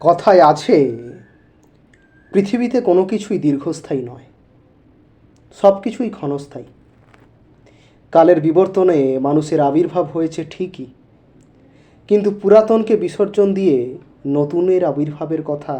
কথায় আছে, পৃথিবীতে কোনো কিছুই দীর্ঘস্থায়ী নয়, সব কিছুই ক্ষণস্থায়ী। কালের বিবর্তনে মানুষের আবির্ভাব হয়েছে ঠিকই, কিন্তু পুরাতনকে বিসর্জন দিয়ে নতুনের আবির্ভাবের কথা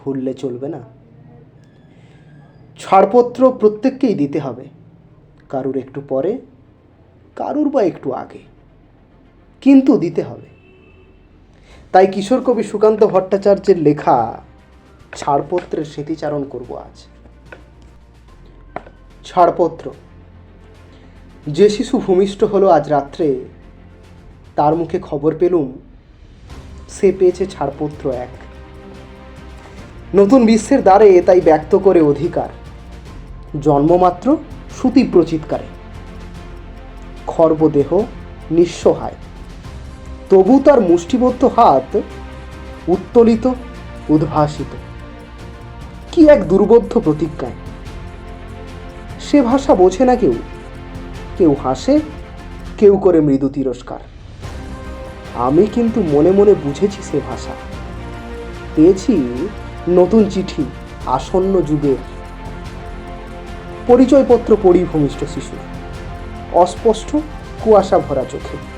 ভুললে চলবে না। ছাড়পত্র প্রত্যেককেই দিতে হবে, কারুর একটু পরে, কারুর বা একটু আগে, কিন্তু দিতে হবে। তাই কিশোর কবি সুকান্ত ভট্টাচার্যের লেখা ছাড়পত্রের স্মৃতিচারণ করব আজ। ছাড়পত্র। যে শিশু ভূমিষ্ঠ হলো আজ রাত্রে, তার মুখে খবর পেলুম, সে পেয়েছে ছাড়পত্র এক। নতুন বিশ্বের দ্বারে তাই ব্যক্ত করে অধিকার। জন্মমাত্র সুতীব্র খর্বদেহ নিঃসহায় তবু তার মুষ্টিবদ্ধ হাত উত্তোলিত, উদ্ভাসিত। কি এক দুর্বোধ্য প্রতিজ্ঞায়। সে ভাষা বোঝে না কেউ। কেউ হাসে, কেউ করে মৃদু তিরস্কার। আমি কিন্তু মনে মনে বুঝেছি সে ভাষা। পেয়েছি নতুন চিঠি আসন্ন যুগের পরিচয়পত্র পড়ি ভূমিষ্ঠ শিশু অস্পষ্ট কুয়াশা ভরা চোখে।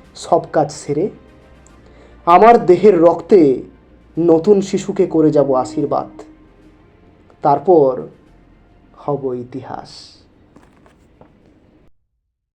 সব কাজ সেরে আমার দেহের রক্তে নতুন শিশুকে করে যাব আশীর্বাদ। তারপর হব ইতিহাস।